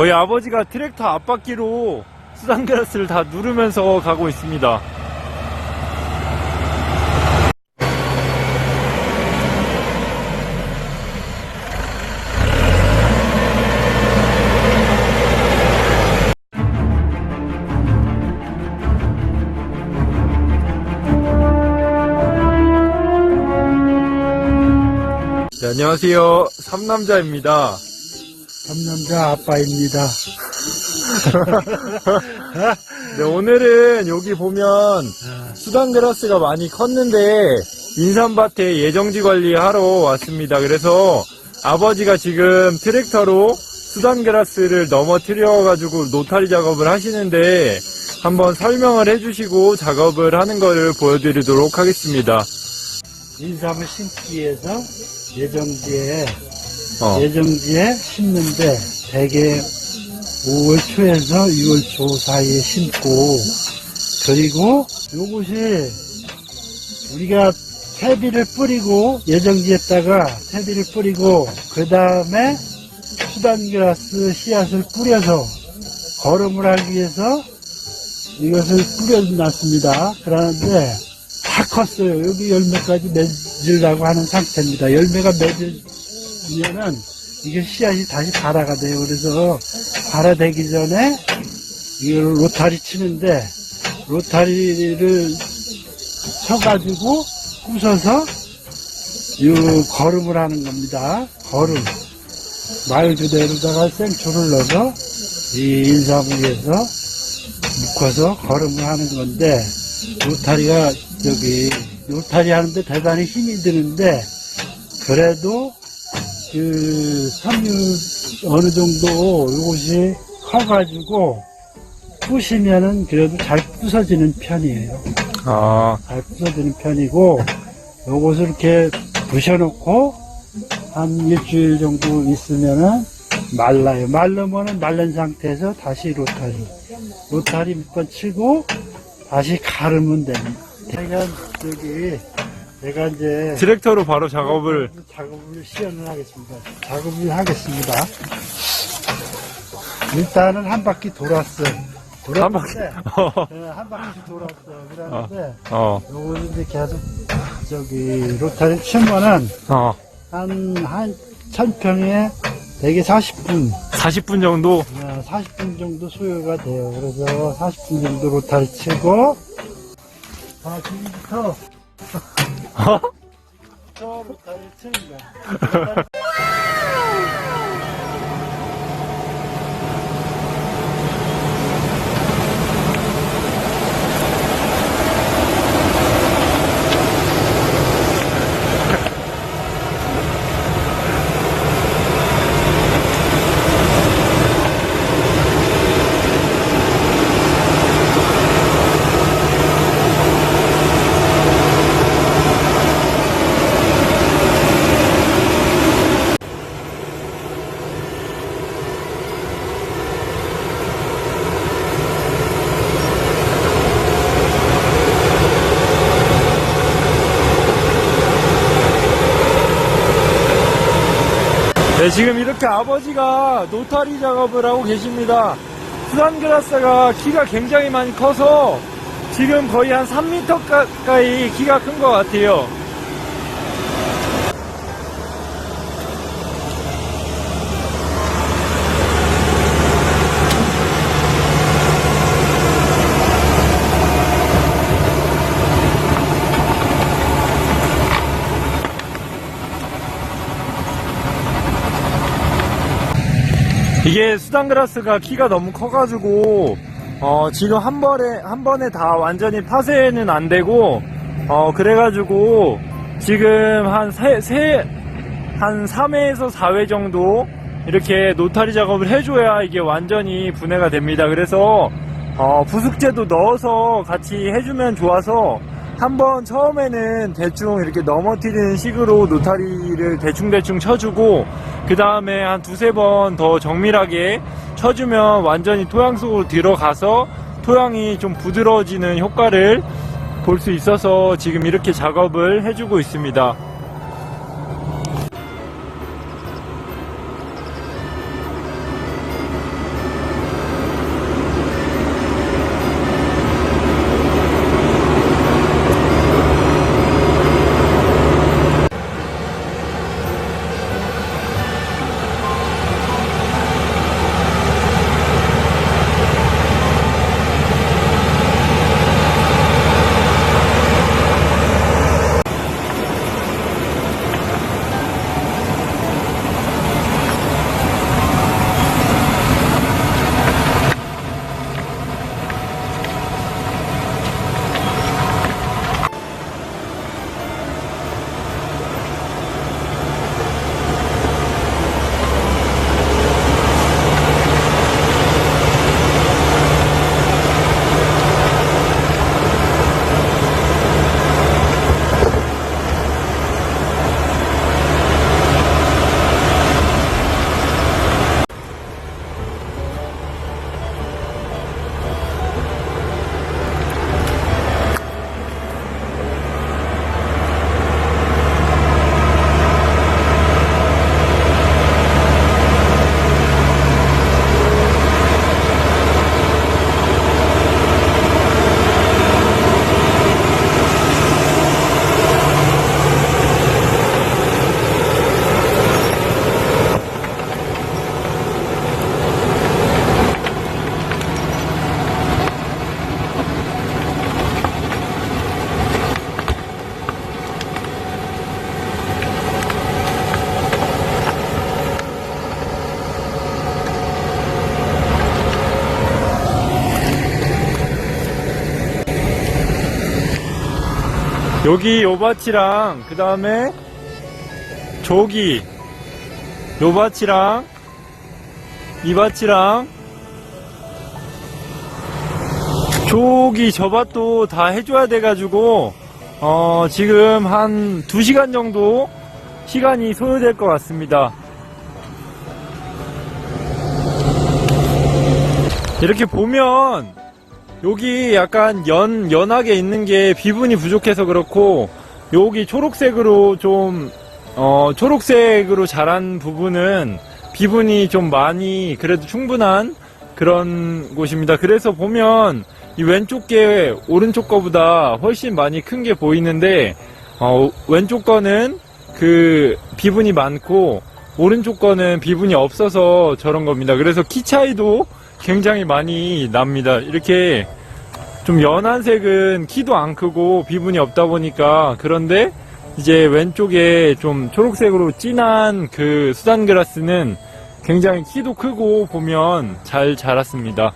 거의 아버지가 트랙터 앞바퀴로 수단그라스를 다 누르면서 가고 있습니다. 네, 안녕하세요. 삼남자입니다. 삼남자 아빠입니다. 네, 오늘은 여기 보면 수단그라스가 많이 컸는데 인삼밭에 예정지 관리하러 왔습니다. 그래서 아버지가 지금 트랙터로 수단그라스를 넘어뜨려가지고 노타리 작업을 하시는데 한번 설명을 해주시고 작업을 하는 거를 보여드리도록 하겠습니다. 인삼을 심기 위해서 예정지에 어, 예정지에 심는데 대개 5월 초에서 6월 초 사이에 심고 그리고 요것이 우리가 퇴비를 뿌리고 예정지에다가 퇴비를 뿌리고 그 다음에 수단그라스 씨앗을 뿌려서 거름을 하기 위해서 이것을 뿌려놨습니다. 그러는데 다 컸어요. 여기 열매까지 맺으려고 하는 상태입니다. 열매가 맺 으면은 이게 씨앗이 다시 발화가 돼요. 그래서 발화되기 전에 이걸 로타리 치는데 로타리를 쳐가지고 부숴서 이 거름을 하는 겁니다. 거름. 말 그대로다가 생초를 넣어서 이 위해서 묶어서 거름을 하는 건데 로타리가 저기 로타리 하는데 대단히 힘이 드는데 그래도 그 섬유 어느 정도 이것이 커가지고 부시면은 그래도 잘 부서지는 편이에요. 아, 잘 부서지는 편이고 요것을 이렇게 부셔놓고 한 일주일 정도 있으면은 말라요. 말르면은 말른 상태에서 다시 로타리. 로타리 몇 번 치고 다시 가르면 됩니다. 내가 저기 내가 이제 트랙터로 바로 작업을 작업을 시연을 하겠습니다. 작업을 하겠습니다. 일단은 한 바퀴 돌았어요. 한 바퀴. 돌았는데 네, 한 바퀴씩 돌았어요. 그러는데 어, 요거를 이제 계속 저기 로타리 치면은 어, 한, 한, 천평에 대개 40분, 40분 정도 40분 정도 소요가 돼요. 그래서 40분 정도 로타리 치고, 아, 지금부터, 저 로타리 치는 거 네, 지금 이렇게 아버지가 노타리 작업을 하고 계십니다. 수산그라스가 키가 굉장히 많이 커서 지금 거의 한 3m 가까이 키가 큰 것 같아요. 이게 수단그라스가 키가 너무 커가지고 어, 지금 한 번에 한 번에 다 완전히 파쇄는 안 되고 어, 그래가지고 지금 한 세, 세, 한 3회에서 4회 정도 이렇게 노타리 작업을 해줘야 이게 완전히 분해가 됩니다. 그래서 어, 부숙제도 넣어서 같이 해주면 좋아서 한번 처음에는 대충 이렇게 넘어뜨리는 식으로 노타리를 대충대충 쳐주고 그 다음에 한 두세 번 더 정밀하게 쳐주면 완전히 토양 속으로 들어가서 토양이 좀 부드러워지는 효과를 볼 수 있어서 지금 이렇게 작업을 해주고 있습니다. 여기 요 밭이랑 그 다음에 저기 요 밭이랑 이 밭이랑 저기 저 밭도 다 해줘야 돼가지고 어 지금 한 2시간 정도 시간이 소요될 것 같습니다. 이렇게 보면 여기 약간 연, 연하게 있는 게 비분이 부족해서 그렇고 여기 초록색으로 좀 어, 초록색으로 자란 부분은 비분이 좀 많이 그래도 충분한 그런 곳입니다. 그래서 보면 이 왼쪽 게 오른쪽 거보다 훨씬 많이 큰 게 보이는데 어, 왼쪽 거는 그 비분이 많고 오른쪽 거는 비분이 없어서 저런 겁니다. 그래서 키 차이도 굉장히 많이 납니다. 이렇게 좀 연한 색은 키도 안 크고 비분이 없다 보니까 그런데 이제 왼쪽에 좀 초록색으로 진한 그 수단그라스는 굉장히 키도 크고 보면 잘 자랐습니다.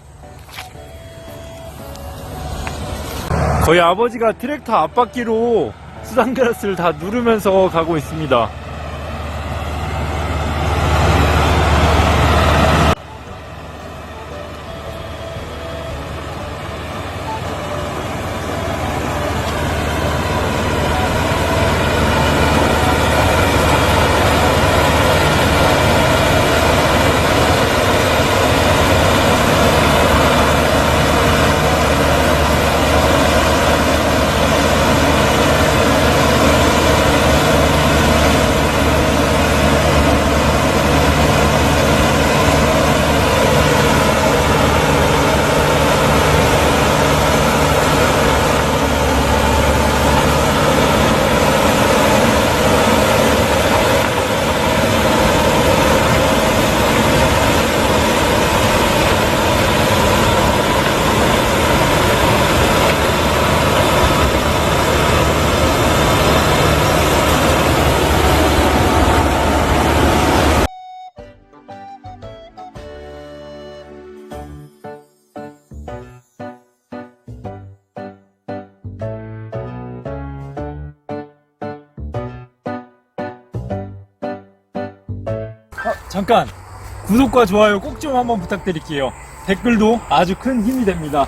거의 아버지가 트랙터 앞바퀴로 수단그라스를 다 누르면서 가고 있습니다. 잠깐 구독과 좋아요 꼭 좀 한번 부탁드릴게요. 댓글도 아주 큰 힘이 됩니다.